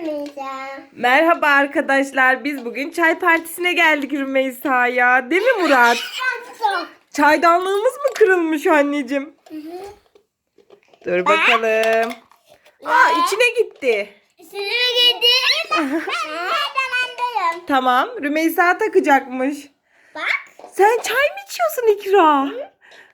Rümeysa. Merhaba arkadaşlar. Biz bugün çay partisine geldik Rümeysa'ya. Değil mi Murat? Çaydanlığımız mı kırılmış anneciğim? Dur bakalım. Aa içine gitti. Sınıfa girdi. Ben nereden Tamam. Rümeysa takacakmış. Bak. Sen çay mı içiyorsun İkra?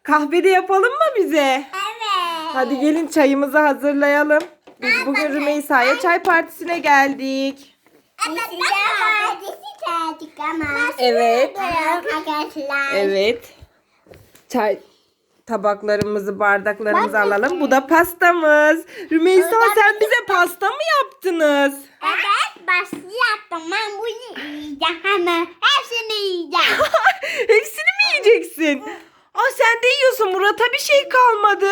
Kahve de yapalım mı bize? Evet. Hadi gelin çayımızı hazırlayalım. Biz bugün Rümeysa'ya çay partisine geldik. Evet. Partisi geldik ama. Evet. Arkadaşlar. Evet. Çay tabaklarımızı, bardaklarımızı alalım. Bu da pastamız. Rümeysa sen bize pasta mı yaptınız? Evet. Başlayacaktım. Ben bunu yiyeceğim hemen. Hepsini yiyeceğim. Hepsini mi yiyeceksin? Aa sen de yiyorsun. Murat'a bir şey kalmadı.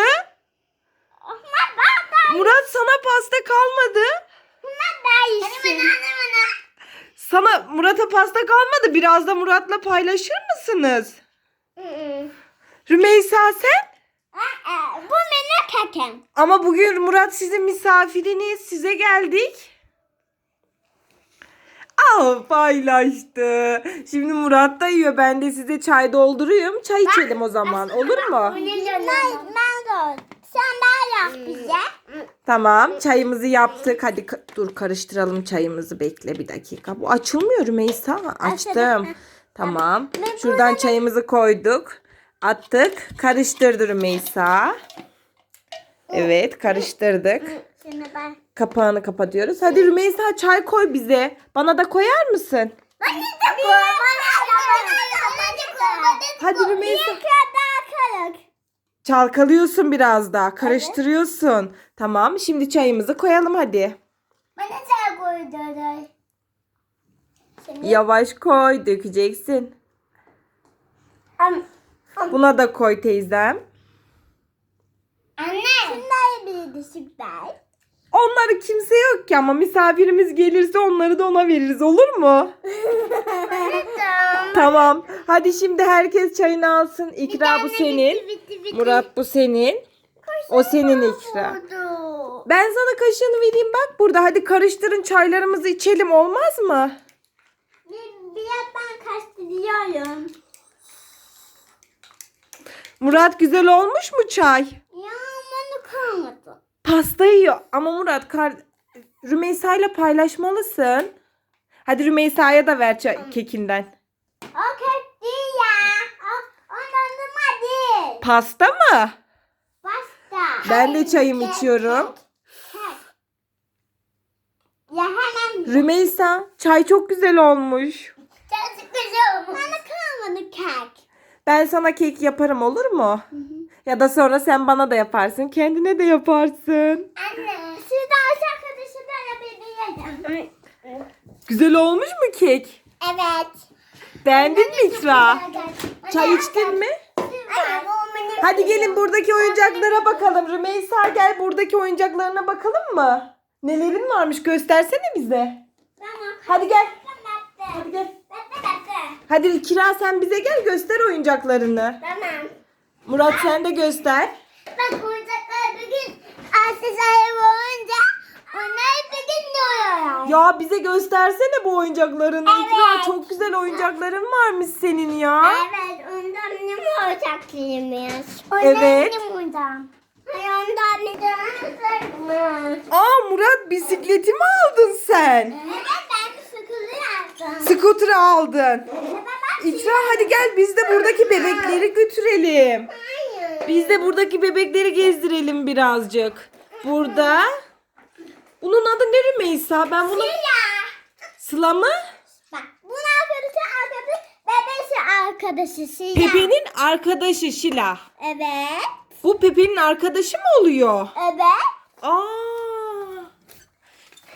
Murat sana pasta kalmadı. Bunlar da yesin. Sana Murat'a pasta kalmadı. Biraz da Murat'la paylaşır mısınız? Rümeysa sen? Bu benim kekem. Ama bugün Murat sizin misafiriniz. Size geldik. Aa paylaştı. Şimdi Murat da yiyor. Ben de size çay doldurayım. Çay içelim o zaman. Olur mu? Ben, ben de. Sen daha yap bize. Tamam. Çayımızı yaptık. Hadi ka- dur karıştıralım çayımızı. Bekle bir dakika. Bu açılmıyor Rümeysa. Açtım. Tamam. Şuradan çayımızı koyduk. Attık. Karıştırdı Rümeysa. Evet karıştırdık. Şimdi ben. Kapağını kapatıyoruz. Hadi Rümeysa çay koy bize. Bana da koyar mısın? Bana da koy. Bana da koy. Hadi Rümeysa. Bir kadar kalık. Çalkalıyorsun biraz daha. Karıştırıyorsun. Tamam. Şimdi çayımızı koyalım hadi. Bana da koydurur. Şimdi. Yavaş koy. Dökeceksin. Am, Buna da koy teyzem. anne. Şunlar bir de süper. Onları kimse yok ki ama misafirimiz gelirse onları da ona veririz olur mu? Tamam. Hadi şimdi herkes çayını alsın. İkra bu senin. Murat bu senin. O senin ikra. Ben sana kaşığını vereyim bak burada. Hadi karıştırın çaylarımızı içelim olmaz mı? Bir, biraz ben kaçtırıyorum. Murat güzel olmuş mu çay? Ya bana kalmadı. Pasta yiyor. Ama Murat kar... Rümeysa ile paylaşmalısın. Hadi Rümeysa'ya da ver çay kekinden. O kek değil ya. O, ondan hadi. Pasta mı? Pasta. Ben de çayımı Kek, içiyorum. kek, kek. Ya hemen. Rümeysa çay çok güzel olmuş. Çok güzel olmuş. Bana kalmadı kek. Ben sana kek yaparım olur mu? Ya da sonra sen bana da yaparsın. Kendine de yaparsın. Anne. Şurada aşağı arkadaşı da yapabilirim. Güzel olmuş mu kek? Evet. Beğendin mi İkra? Çay içtin mi? Hadi gelin buradaki oyuncaklara bakalım. Rümeysa gel buradaki oyuncaklarına bakalım mı? Nelerin varmış göstersene bize. Hadi gel. Hadi gel. Hadi Kira sen bize gel göster oyuncaklarını. Tamam. Murat sen de göster. Bak oyuncaklar bugün Aslı sahibi olunca onlar bugün doğuyorlar. Ya bize göstersene bu oyuncaklarını. Evet. İkra çok güzel oyuncakların varmış senin ya. Evet, ondan benim oyuncaklarımız. Evet. benim oyuncağım. Ay ondan bir tane Aa Murat bisikleti mi aldın sen? Evet, ben sıkılı yaptım. Scooter aldın. İkra hadi gel biz de buradaki bebekleri götürelim. Biz de buradaki bebekleri gezdirelim birazcık. Burada. Bunun adı ne Rümeysa? Ben bunu... Ya. Sıla mı? Bak, bunun arkadaşı arkadaşı, bebesi arkadaşı. Siyah. Pepe'nin arkadaşı Şila. Evet. Bu Pepe'nin arkadaşı mı oluyor? Evet. Aa.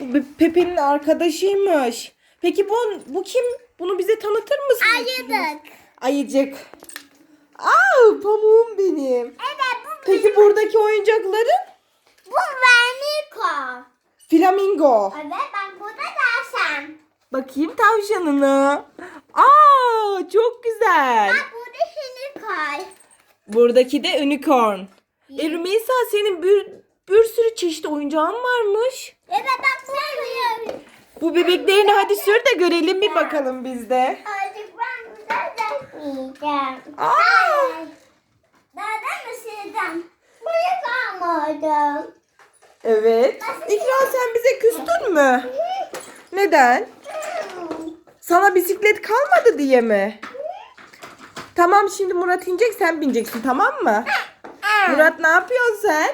Bu Pepe'nin arkadaşıymış. Peki bu bu kim? Bunu bize tanıtır mısın? Ayıdık. Ayıcık. Aa, pamuğum benim. Evet, bu Peki buradaki oyuncakların? bu Vermiko. Flamingo. Evet, bak bu da tavşan. Bakayım tavşanını. Aa, çok güzel. Bak bu da Unicorn. Buradaki de unicorn. E Rümeysa senin bir, bir sürü çeşit oyuncağın varmış. Evet, bak bu Bu bebeklerini hadi sür de görelim bir bakalım biz de. Artık ben burada dönmeyeceğim. Aa! Daha da mı sildim? Buraya kalmadım. Evet. İkra sen bize küstün mü? Neden? Sana bisiklet kalmadı diye mi? Tamam şimdi Murat inecek sen bineceksin tamam mı? Murat ne yapıyorsun sen?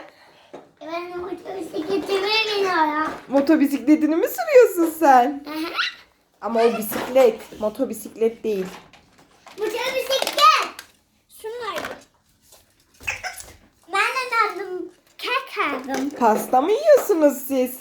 Ben motosikletime biniyorum. Motobisikletini mi sürüyorsun sen? Ama o bisiklet. Motobisiklet değil. Motosiklet. Şunlar. Ben de aldım. Kek aldım. Pasta mı yiyorsunuz siz?